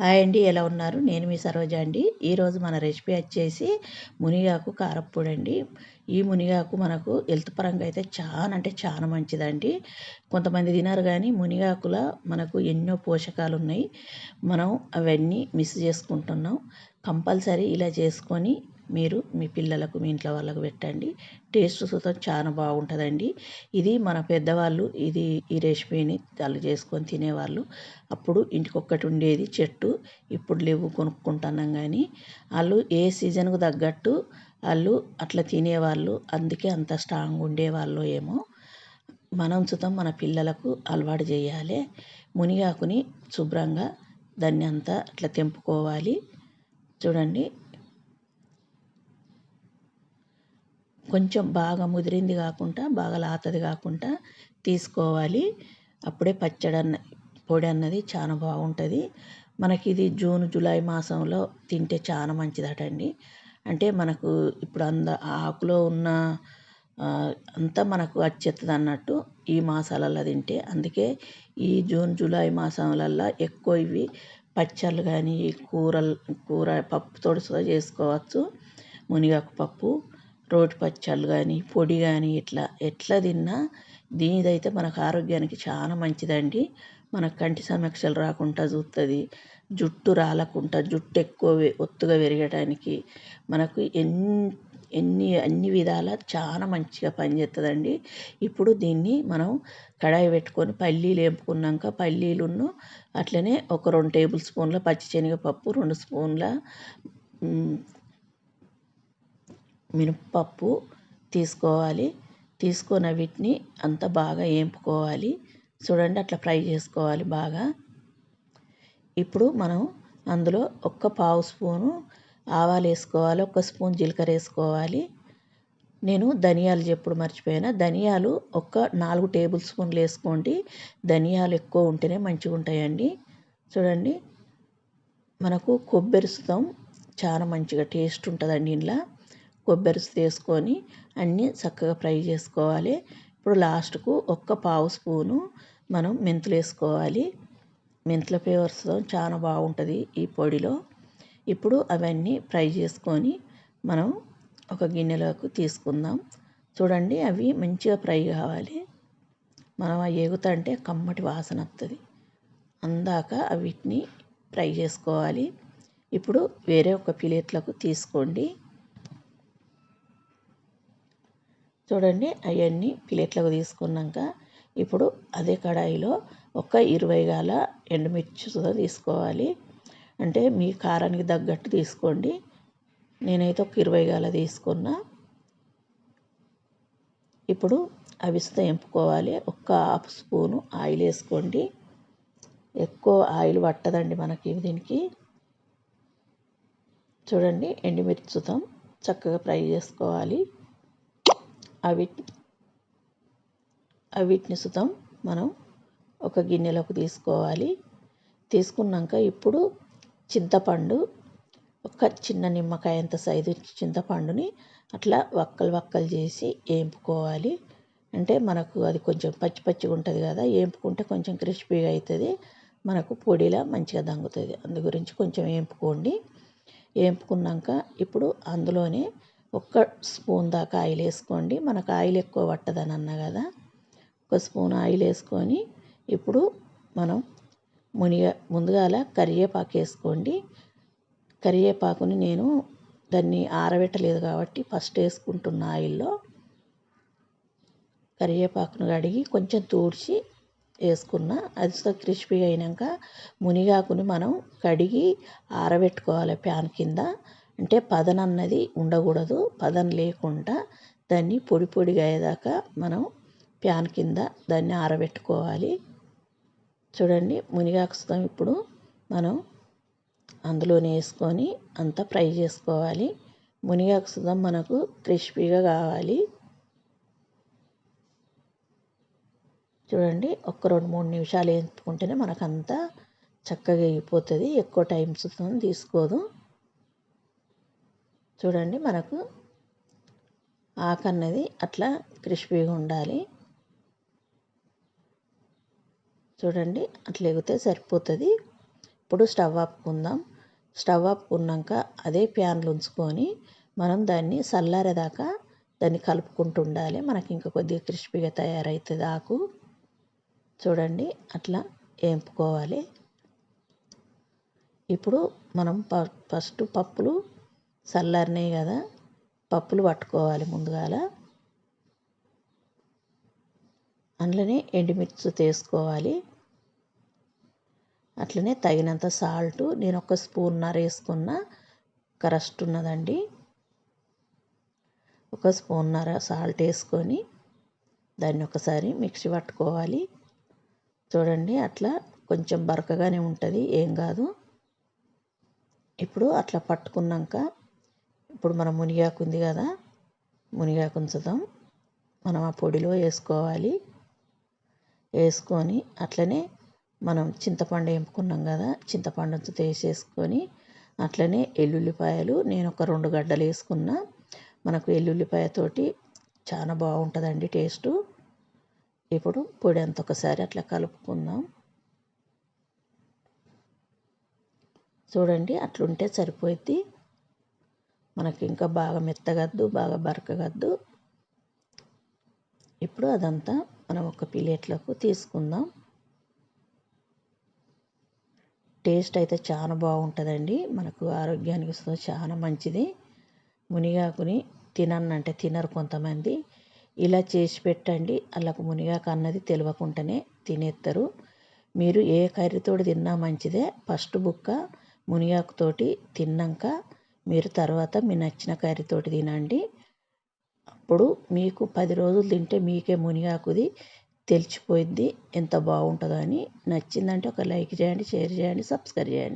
Hi అండి ఎలా ఉన్నారు? నేను మీ సరోజ అండి. ఈరోజు మన రెసిపీ వచ్చేసి మునిగాకు కారప్పొడి అండి ఈ మునిగాకు మనకు హెల్త్ పరంగా అయితే చాలా అంటే చాలా మంచిదండి. కొంతమంది తినరు కానీ మునిగాకుల మనకు ఎన్నో పోషకాలు ఉన్నాయి మనం అవన్నీ మిస్ చేసుకుంటున్నాం. కంపల్సరీ ఇలా చేసుకొని మీరు మీ పిల్లలకు మీ ఇంట్లో వాళ్ళకు పెట్టండి. టేస్ట్ సుతం చాలా బాగుంటుందండి. ఇది మన పెద్దవాళ్ళు ఇది ఈ రెసిపీని వాళ్ళు చేసుకొని తినేవాళ్ళు. అప్పుడు ఇంటికొక్కటి ఉండేది చెట్టు. ఇప్పుడు లేవు కొనుక్కుంటున్నాం కానీ వాళ్ళు ఏ సీజన్కు తగ్గట్టు వాళ్ళు అట్లా తినేవాళ్ళు. అందుకే అంత స్ట్రాంగ్ ఉండేవాళ్ళు ఏమో. మనం సుతం మన పిల్లలకు అలవాటు చేయాలి. మునిగాకుని శుభ్రంగా దాన్ని అంతా అట్లా తెంపుకోవాలి. చూడండి. కొంచెం బాగా ముదిరింది కాకుండా బాగా లాతది కాకుండా తీసుకోవాలి. అప్పుడే పచ్చడి అన్న పొడి అన్నది చాలా బాగుంటుంది. మనకి ఇది జూన్ జూలై మాసంలో తింటే చాలా మంచిదట అండి అంటే మనకు ఇప్పుడు అంద ఆకులో ఉన్న అంతా మనకు వచ్చేస్తుంది అన్నట్టు ఈ మాసాలల్లో తింటే. అందుకే ఈ జూన్ జూలై మాసాలల్లో ఎక్కువ ఇవి పచ్చళ్ళు కానీ కూరలు కూర పప్పుతో చేసుకోవచ్చు. మునిగాకు పప్పు. రోటి పచ్చళ్ళు కానీ పొడి కానీ ఇట్లా ఎట్లా తిన్నా దీనిదైతే మనకు ఆరోగ్యానికి చాలా మంచిదండి. మన కంటి సమస్యలు రాకుండా చూస్తుంది జుట్టు రాలకుండా జుట్టు ఎక్కువ ఒత్తుగా పెరగడానికి మనకు ఎన్ని ఎన్ని అన్ని విధాలా చాలా మంచిగా పనిచేస్తుందండి ఇప్పుడు దీన్ని మనం కడాయి పెట్టుకొని పల్లీలు వేపుకున్నాక పల్లీలును అట్లనే ఒక రెండు టేబుల్ స్పూన్ల పచ్చిశనగపప్పు రెండు స్పూన్ల మినప్పప్పు తీసుకోవాలి. తీసుకున్న వీటిని అంత బాగా వేపుకోవాలి చూడండి అట్లా ఫ్రై చేసుకోవాలి బాగా. ఇప్పుడు మనం అందులో ఒక్క పావు స్పూను ఆవాలు వేసుకోవాలి ఒక స్పూన్ జీలకర్ర వేసుకోవాలి. నేను ధనియాలు చెప్పుడు మర్చిపోయినా? ధనియాలు ఒక నాలుగు టేబుల్ స్పూన్లు వేసుకోండి. ధనియాలు ఎక్కువ ఉంటేనే మంచిగా ఉంటాయండి. చూడండి మనకు కొబ్బరిస్తాం చాలా మంచిగా టేస్ట్ ఉంటుందండి ఇంట్లో కొబ్బరి వేసుకొని అన్నీ చక్కగా ఫ్రై చేసుకోవాలి. ఇప్పుడు లాస్ట్కు ఒక్క పావు స్పూను మనం మెంతులు వేసుకోవాలి. మెంతుల ఫ్లేవర్స్ చాలా బాగుంటుంది ఈ పొడిలో. ఇప్పుడు అవన్నీ ఫ్రై చేసుకొని మనం ఒక గిన్నెలోకి తీసుకుందాం. చూడండి అవి మంచిగా ఫ్రై కావాలి. మనం అవి ఎగుతంటే కమ్మటి వాసన వస్తుంది. అందాక వీటిని ఫ్రై చేసుకోవాలి. ఇప్పుడు వేరే ఒక ప్లేట్లకు తీసుకోండి. చూడండి అవన్నీ ప్లేట్లకు తీసుకున్నాక ఇప్పుడు అదే కడాయిలో ఒక ఇరవై గాల ఎండుమిర్చి సుధా తీసుకోవాలి. అంటే మీ కారానికి తగ్గట్టు తీసుకోండి. నేనైతే ఒక ఇరవై గాల తీసుకున్నా. ఇప్పుడు అవి ఎంపుకోవాలి. ఒక హాఫ్ స్పూను ఆయిల్ వేసుకోండి. ఎక్కువ ఆయిల్ పట్టదండి మనకి దీనికి. చూడండి ఎండుమిర్చితో చక్కగా ఫ్రై చేసుకోవాలి. అవి అవిటిని సుతం మనం ఒక గిన్నెలోకి తీసుకోవాలి. తీసుకున్నాక ఇప్పుడు చింతపండు ఒక చిన్న నిమ్మకాయ అంత సైజు చింతపండుని అట్లా వక్కలు వక్కలు చేసి వేపుకోవాలి అంటే మనకు అది కొంచెం పచ్చి పచ్చిగా ఉంటుంది కదా వేపుకుంటే కొంచెం క్రిస్పీగా అవుతుంది మనకు పొడిలా మంచిగా దంగుతుంది. అందు గురించి కొంచెం వేపుకోండి వేపుకున్నాక ఇప్పుడు అందులోనే ఒక్క స్పూన్ దాకా ఆయిల్ వేసుకోండి మనకు ఆయిల్ ఎక్కువ పట్టదని అన్నా కదా. ఒక స్పూన్ ఆయిల్ వేసుకొని ఇప్పుడు మనం మునిగా ముందుగాల కరివేపాకు వేసుకోండి. కరివేపాకుని నేను దాన్ని ఆరబెట్టలేదు కాబట్టి ఫస్ట్ వేసుకుంటున్న ఆయిల్లో కరివేపాకును కడిగి కొంచెం తూడ్చి వేసుకున్న. అది క్రిస్పీ అయినాక మునిగాకుని మనం కడిగి ఆరబెట్టుకోవాలి ప్యాన్ కింద. అంటే పదన అన్నది ఉండకూడదు. పదన లేకుండా దాన్ని పొడి పొడిగా అయ్యేదాకా మనం ప్యాన్ కింద దాన్ని ఆరబెట్టుకోవాలి. చూడండి మునిగాకుస్తాం ఇప్పుడు మనం అందులోనే వేసుకొని అంతా ఫ్రై చేసుకోవాలి. మునిగాకు మనకు క్రిస్పీగా కావాలి. చూడండి ఒక్క రెండు మూడు నిమిషాలు వేసుకుంటేనే మనకంతా చక్కగా అయిపోతుంది. ఎక్కువ టైం తీసుకోదు. చూడండి మనకు ఆకు అన్నది అట్లా క్రిస్పీగా ఉండాలి. చూడండి అట్లా ఎగితే సరిపోతుంది. ఇప్పుడు స్టవ్ ఆపుకుందాం. స్టవ్ ఆపుకున్నాక అదే ప్యాన్లు ఉంచుకొని మనం దాన్ని చల్లారేదాకా దాన్ని కలుపుకుంటూ ఉండాలి మనకి ఇంకా కొద్దిగా క్రిస్పీగా తయారవుతుంది ఆకు. చూడండి అట్లా వేపుకోవాలి. ఇప్పుడు మనం ఫస్ట్ పప్పులు చల్లారినాయి కదా పప్పులు పట్టుకోవాలి ముందుగాల. అందులోనే ఎండుమిర్చి తీసుకోవాలి. అట్లనే తగినంత సాల్ట్ నేను ఒక స్పూన్నర వేసుకున్న కరస్ట్ ఉన్నదండి. ఒక స్పూన్నర సాల్ట్ వేసుకొని దాన్ని ఒకసారి మిక్సీ పట్టుకోవాలి. చూడండి అట్లా కొంచెం బరకగానే ఉంటుంది ఏం కాదు. ఇప్పుడు అట్లా పట్టుకున్నాక ఇప్పుడు మనం మునిగాకు ఉంది కదా మునిగాకు ఉంచుదాం మనం ఆ పొడిలో వేసుకోవాలి. వేసుకొని అట్లనే మనం చింతపండు వేపుకున్నాం కదా చింతపండు వేసేసుకొని అట్లనే ఎల్లుల్లిపాయలు నేను ఒక రెండు గడ్డలు వేసుకున్నా. మనకు ఎల్లుల్లిపాయతోటి చాలా బాగుంటుందండి టేస్టు. ఇప్పుడు పొడి అంత ఒకసారి అట్లా కలుపుకుందాం. చూడండి అట్లుంటే సరిపోద్ది. మనకి ఇంకా బాగా మెత్తగద్దు బాగా బరకగద్దు. ఇప్పుడు అదంతా మనం ఒక ప్లేట్లకు తీసుకుందాం. టేస్ట్ అయితే చాలా బాగుంటుందండి. మనకు ఆరోగ్యానికి చాలా మంచిది. మునిగాకుని తినన్నంటే తినరు కొంతమంది. ఇలా చేసి పెట్టండి. వాళ్ళకు మునిగాకు అన్నది తెలియకుండానే తినేస్తారు మీరు ఏ కర్రీతోటి తిన్నా మంచిదే. ఫస్ట్ బుక్క మునిగాకుతోటి తిన్నాక మీరు తర్వాత మీ నచ్చిన కర్రీతోటి తినండి. అప్పుడు మీకు పది రోజులు తింటే మీకే మునిగాకుది తెలిసిపోయిద్ది ఎంత బాగుంటుందో అని. నచ్చిందంటే ఒక లైక్ చేయండి షేర్ చేయండి సబ్స్క్రైబ్ చేయండి.